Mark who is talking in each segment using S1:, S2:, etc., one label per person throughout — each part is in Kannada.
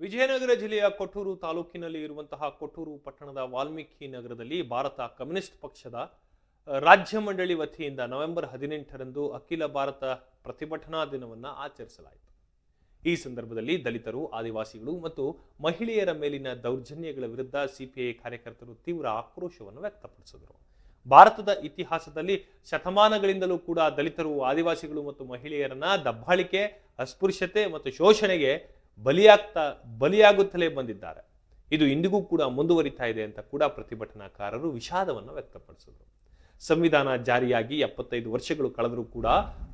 S1: ವಿಜಯನಗರ ಜಿಲ್ಲೆಯ ಕೊಟ್ಟೂರು ತಾಲೂಕಿನಲ್ಲಿ ಇರುವಂತಹ ಕೊಟ್ಟೂರು ಪಟ್ಟಣದ ವಾಲ್ಮೀಕಿ ನಗರದಲ್ಲಿ ಭಾರತ ಕಮ್ಯುನಿಸ್ಟ್ ಪಕ್ಷದ ರಾಜ್ಯ ಮಂಡಳಿ ವತಿಯಿಂದ ನವೆಂಬರ್ ಹದಿನೆಂಟರಂದು ಅಖಿಲ ಭಾರತ ಪ್ರತಿಭಟನಾ ದಿನವನ್ನು ಆಚರಿಸಲಾಯಿತು. ಈ ಸಂದರ್ಭದಲ್ಲಿ ದಲಿತರು, ಆದಿವಾಸಿಗಳು ಮತ್ತು ಮಹಿಳೆಯರ ಮೇಲಿನ ದೌರ್ಜನ್ಯಗಳ ವಿರುದ್ಧ ಸಿಪಿಐ ಕಾರ್ಯಕರ್ತರು ತೀವ್ರ ಆಕ್ರೋಶವನ್ನು ವ್ಯಕ್ತಪಡಿಸಿದರು. ಭಾರತದ ಇತಿಹಾಸದಲ್ಲಿ ಶತಮಾನಗಳಿಂದಲೂ ಕೂಡ ದಲಿತರು, ಆದಿವಾಸಿಗಳು ಮತ್ತು ಮಹಿಳೆಯರನ್ನ ದಬ್ಬಾಳಿಕೆ, ಅಸ್ಪೃಶ್ಯತೆ ಮತ್ತು ಶೋಷಣೆಗೆ ಬಲಿಯಾಗ್ತಾ, ಬಲಿಯಾಗುತ್ತಲೇ ಬಂದಿದ್ದಾರೆ. ಇದು ಇಂದಿಗೂ ಕೂಡ ಮುಂದುವರಿತಾ ಇದೆ ಅಂತ ಕೂಡ ಪ್ರತಿಭಟನಾಕಾರರು ವಿಷಾದವನ್ನು ವ್ಯಕ್ತಪಡಿಸಿದರು. ಸಂವಿಧಾನ ಜಾರಿಯಾಗಿ ಎಪ್ಪತ್ತೈದು ವರ್ಷಗಳು ಕಳೆದರೂ ಕೂಡ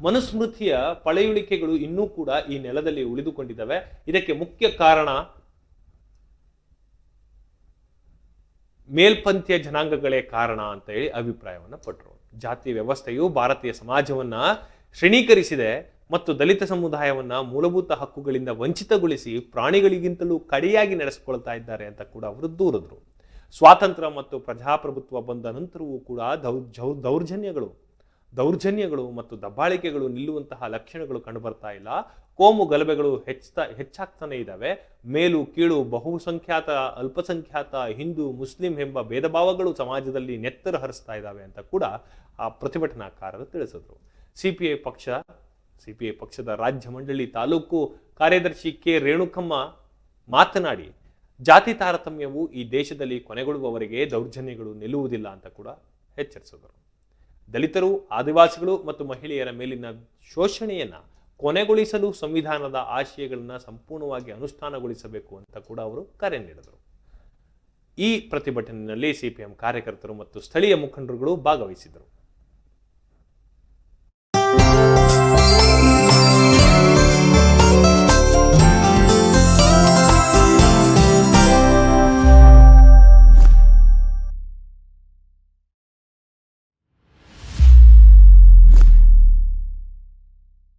S1: ಮನುಸ್ಮೃತಿಯ ಪಳೆಯುಳಿಕೆಗಳು ಇನ್ನೂ ಕೂಡ ಈ ನೆಲದಲ್ಲಿ ಉಳಿದುಕೊಂಡಿದ್ದಾವೆ. ಇದಕ್ಕೆ ಮುಖ್ಯ ಕಾರಣ ಮೇಲ್ಪಂಥೀಯ ಜನಾಂಗಗಳೇ ಕಾರಣ ಅಂತ ಹೇಳಿ ಅಭಿಪ್ರಾಯವನ್ನು ಪಟ್ಟರು ಜಾತಿ ವ್ಯವಸ್ಥೆಯು ಭಾರತೀಯ ಸಮಾಜವನ್ನ ಶ್ರೇಣೀಕರಿಸಿದೆ. ಮತ್ತು ದಲಿತ ಸಮುದಾಯವನ್ನ ಮೂಲಭೂತ ಹಕ್ಕುಗಳಿಂದ ವಂಚಿತಗೊಳಿಸಿ ಪ್ರಾಣಿಗಳಿಗಿಂತಲೂ ಕಡೆಯಾಗಿ ನಡೆಸಿಕೊಳ್ತಾ ಇದ್ದಾರೆ ಅಂತ ಕೂಡ ಅವರು ದೂರಿದ್ರು. ಸ್ವಾತಂತ್ರ್ಯ ಮತ್ತು ಪ್ರಜಾಪ್ರಭುತ್ವ ಬಂದ ನಂತರವೂ ಕೂಡ ದೌರ್ಜನ್ಯಗಳು ದೌರ್ಜನ್ಯಗಳು ಮತ್ತು ದಬ್ಬಾಳಿಕೆಗಳು ನಿಲ್ಲುವಂತಹ ಲಕ್ಷಣಗಳು ಕಂಡುಬರ್ತಾ ಇಲ್ಲ. ಕೋಮು ಗಲಭೆಗಳು ಹೆಚ್ಚುತ್ತಾ ಹೆಚ್ಚಾಗ್ತಾನೆ ಇದ್ದಾವೆ ಮೇಲು, ಕೀಳು, ಬಹುಸಂಖ್ಯಾತ, ಅಲ್ಪಸಂಖ್ಯಾತ, ಹಿಂದೂ, ಮುಸ್ಲಿಂ ಎಂಬ ಭೇದ ಭಾವಗಳು ಸಮಾಜದಲ್ಲಿ ನೆತ್ತರ ಹರಿಸ್ತಾ ಇದ್ದಾವೆ ಅಂತ ಕೂಡ ಆ ಪ್ರತಿಭಟನಾಕಾರರು ತಿಳಿಸಿದ್ರು. ಸಿಪಿಐ ಪಕ್ಷ ಸಿಪಿಐ ಪಕ್ಷದ ರಾಜ್ಯ ಮಂಡಳಿ ತಾಲೂಕು ಕಾರ್ಯದರ್ಶಿ ಕೆ ರೇಣುಕಮ್ಮ ಮಾತನಾಡಿ, ಜಾತಿ ತಾರತಮ್ಯವು ಈ ದೇಶದಲ್ಲಿ ಕೊನೆಗೊಳ್ಳುವವರೆಗೆ ದೌರ್ಜನ್ಯಗಳು ನಿಲ್ಲುವುದಿಲ್ಲ ಅಂತ ಕೂಡ ಎಚ್ಚರಿಸಿದರು. ದಲಿತರು, ಆದಿವಾಸಿಗಳು ಮತ್ತು ಮಹಿಳೆಯರ ಮೇಲಿನ ಶೋಷಣೆಯನ್ನು ಕೊನೆಗೊಳಿಸಲು ಸಂವಿಧಾನದ ಆಶಯಗಳನ್ನ ಸಂಪೂರ್ಣವಾಗಿ ಅನುಷ್ಠಾನಗೊಳಿಸಬೇಕು ಅಂತ ಕೂಡ ಅವರು ಕರೆ ನೀಡಿದರು. ಈ ಪ್ರತಿಭಟನೆಯಲ್ಲಿ ಸಿಪಿಎಂ ಕಾರ್ಯಕರ್ತರು ಮತ್ತು ಸ್ಥಳೀಯ ಮುಖಂಡರುಗಳು ಭಾಗವಹಿಸಿದರು